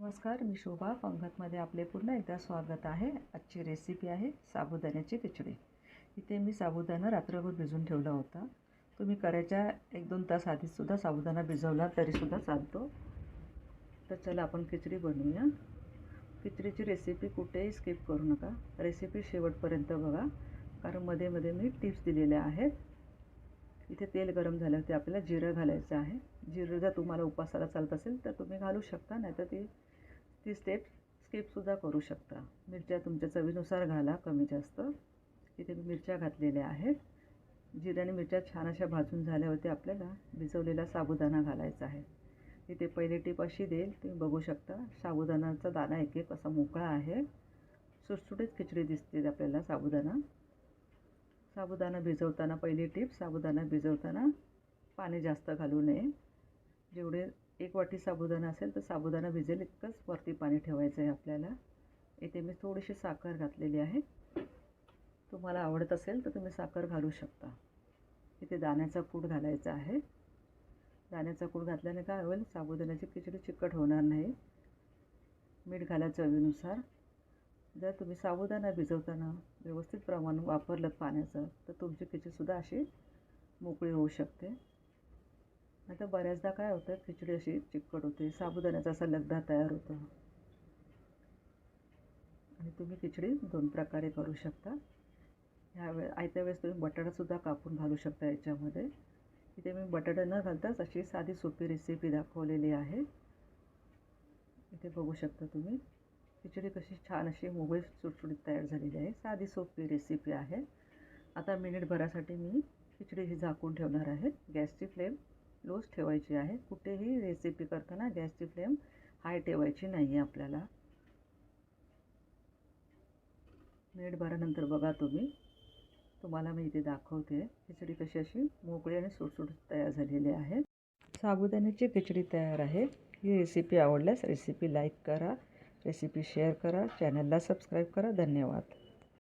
नमस्कार मी शोभा. पंगतमध्ये आपले पुन्हा एकदा स्वागत आहे. आजची रेसिपी आहे साबुदाण्याची खिचडी. इथे मी साबुदाणा रात्रभर भिजून ठेवला होता. तुम्ही करायच्या एक दोन तास आधीसुद्धा साबुदाणा भिजवला तरीसुद्धा चालतो. तर चला आपण खिचडी बनवूया. खिचडीची रेसिपी कुठेही स्किप करू नका. रेसिपी शेवटपर्यंत बघा. कारण मध्ये मध्ये मी टिप्स दिलेल्या आहेत. इथे तेल गरम झाल्यावरती आपल्याला जिरं घालायचं आहे. जिरं जर तुम्हाला उपासाला चालत असेल तर तुम्ही घालू शकता नाहीतर ती ती स्टेप स्किपसुद्धा करू शकता. मिरच्या तुमच्या चवीनुसार घाला कमी जास्त. इथे मी मिरच्या घातलेल्या आहेत. जिरे आणि मिरच्या छान अशा भाजून झाल्यावरती आपल्याला भिजवलेला साबुदाणा घालायचा आहे. इथे पहिली टीप अशी देईल तुम्ही बघू शकता. साबुदाणाचा दाणा एक एक असा मोकळा आहे. सुटसुटीत खिचडी दिसते आपल्याला साबुदाणा. साबुदाणा भिजवताना पहिली टीप साबुदाणा भिजवताना पाणी जास्त घालू नये. जेवढे एक वाटी साबुदाणा असेल तर साबुदाणा भिजेल इतकंच वरती पाणी ठेवायचं आहे आपल्याला. इथे मी थोडीशी साखर घातलेली आहे. तुम्हाला आवडत असेल तर तुम्ही साखर घालू शकता. इथे दाण्याचा कूट घालायचा आहे. दाण्याचा कूट घातल्याने काय होईल? साबुदाण्याची खिचडी चिकट होणार नाही. मीठ घाला चवीनुसार. जर तुम्ही साबुदाणा भिजवताना व्यवस्थित प्रमाण वापरलं पाण्याचं तर तुमची खिचडीसुद्धा अशी मोकळी होऊ शकते. आता बऱ्याचदा काय होतं खिचडी अशी चिकट होते साबुदाण्याचा असा लगदा तयार होतो. आणि तुम्ही खिचडी दोन प्रकारे करू शकता. ह्यावेळे आयत्या वेळेस तुम्ही बटाटासुद्धा कापून घालू शकता याच्यामध्ये. इथे मी बटाटा न घालताच अशी साधी सोपी रेसिपी दाखवलेली आहे. इथे बघू शकता तुम्ही खिचडी कशी छान अशी मोबाईल सुटसुटीत तयार झालेली आहे. साधी सोपी रेसिपी आहे. आता मिनिटभरासाठी मी खिचडी ही झाकून ठेवणार आहे. गॅसची फ्लेम लोच ठेवायची आहे. कुठेही रेसिपी करताना गॅसची फ्लेम हाय ठेवायची नाही आहे आपल्याला मिनिटभरानंतर बघा तुम्ही. तुम्हाला मी इथे दाखवते. खिचडी कशी अशी मोकळी आणि सुटसुट तयार झालेली आहे. साबुदाण्याची खिचडी तयार आहे. ही रेसिपी आवडल्यास रेसिपी लाईक करा. रेसिपी शेअर करा. चॅनलला सबस्क्राईब करा. धन्यवाद.